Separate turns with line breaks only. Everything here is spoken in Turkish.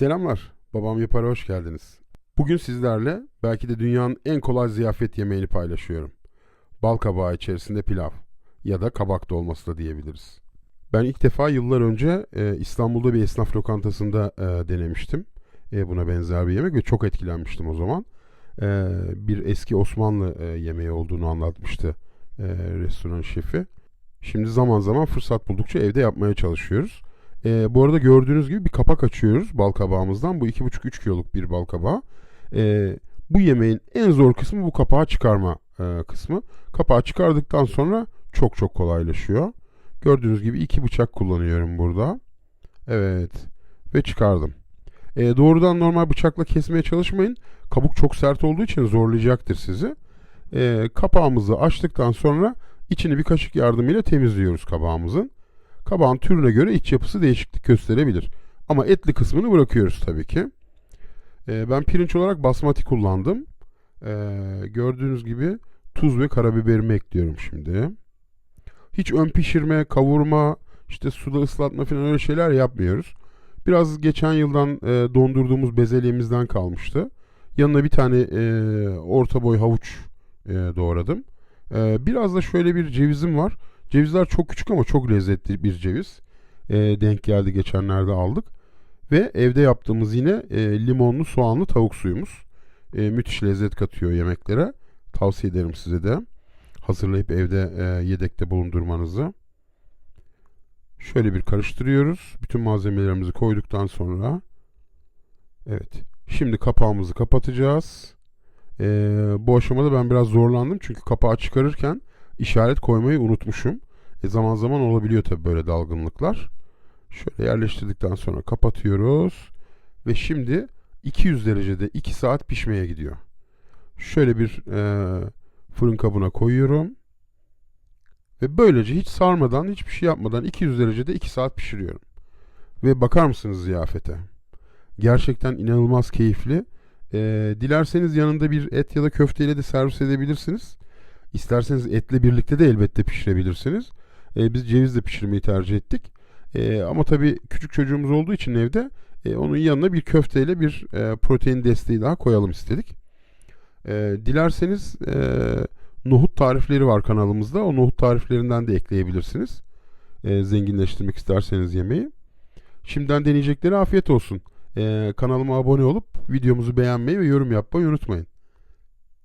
Selamlar. Babam Yapar'a hoş geldiniz. Bugün sizlerle belki de dünyanın en kolay ziyafet yemeğini paylaşıyorum. Bal kabağı içerisinde pilav ya da kabak dolması da diyebiliriz. Ben ilk defa yıllar önce e, İstanbul'da bir esnaf lokantasında e, denemiştim. E, buna benzer bir yemek ve çok etkilenmiştim o zaman. E, bir eski Osmanlı e, yemeği olduğunu anlatmıştı e, restoran şefi. Şimdi zaman zaman fırsat buldukça evde yapmaya çalışıyoruz. Ee, bu arada gördüğünüz gibi bir kapak açıyoruz bal kabağımızdan. Bu 2,5-3 kiloluk bir bal kabağı. Ee, bu yemeğin en zor kısmı bu kapağı çıkarma e, kısmı. Kapağı çıkardıktan sonra çok çok kolaylaşıyor. Gördüğünüz gibi iki bıçak kullanıyorum burada. Evet ve çıkardım. Ee, doğrudan normal bıçakla kesmeye çalışmayın. Kabuk çok sert olduğu için zorlayacaktır sizi. Ee, kapağımızı açtıktan sonra içini bir kaşık yardımıyla temizliyoruz kabağımızın. Kabağın türüne göre iç yapısı değişiklik gösterebilir. Ama etli kısmını bırakıyoruz tabii ki. Ee, ben pirinç olarak basmati kullandım. Ee, gördüğünüz gibi tuz ve karabiberimi ekliyorum şimdi. Hiç ön pişirme, kavurma, işte suda ıslatma falan öyle şeyler yapmıyoruz. Biraz geçen yıldan e, dondurduğumuz bezelyemizden kalmıştı. Yanına bir tane e, orta boy havuç e, doğradım. E, biraz da şöyle bir cevizim var. Cevizler çok küçük ama çok lezzetli bir ceviz. E, denk geldi geçenlerde aldık. Ve evde yaptığımız yine e, limonlu soğanlı tavuk suyumuz. E, müthiş lezzet katıyor yemeklere. Tavsiye ederim size de. Hazırlayıp evde e, yedekte bulundurmanızı. Şöyle bir karıştırıyoruz. Bütün malzemelerimizi koyduktan sonra. Evet. Şimdi kapağımızı kapatacağız. E, bu aşamada ben biraz zorlandım. Çünkü kapağı çıkarırken işaret koymayı unutmuşum. E zaman zaman olabiliyor tabii böyle dalgınlıklar. Şöyle yerleştirdikten sonra kapatıyoruz. Ve şimdi 200 derecede 2 saat pişmeye gidiyor. Şöyle bir e, fırın kabına koyuyorum. Ve böylece hiç sarmadan, hiçbir şey yapmadan 200 derecede 2 saat pişiriyorum. Ve bakar mısınız ziyafete? Gerçekten inanılmaz keyifli. E, dilerseniz yanında bir et ya da köfteyle de servis edebilirsiniz. İsterseniz etle birlikte de elbette pişirebilirsiniz. E, biz cevizle pişirmeyi tercih ettik. E, ama tabii küçük çocuğumuz olduğu için evde e, onun yanına bir köfteyle bir e, protein desteği daha koyalım istedik. E, dilerseniz e, nohut tarifleri var kanalımızda. O nohut tariflerinden de ekleyebilirsiniz. E, zenginleştirmek isterseniz yemeği. Şimdiden deneyecekleri afiyet olsun. E, kanalıma abone olup videomuzu beğenmeyi ve yorum yapmayı unutmayın.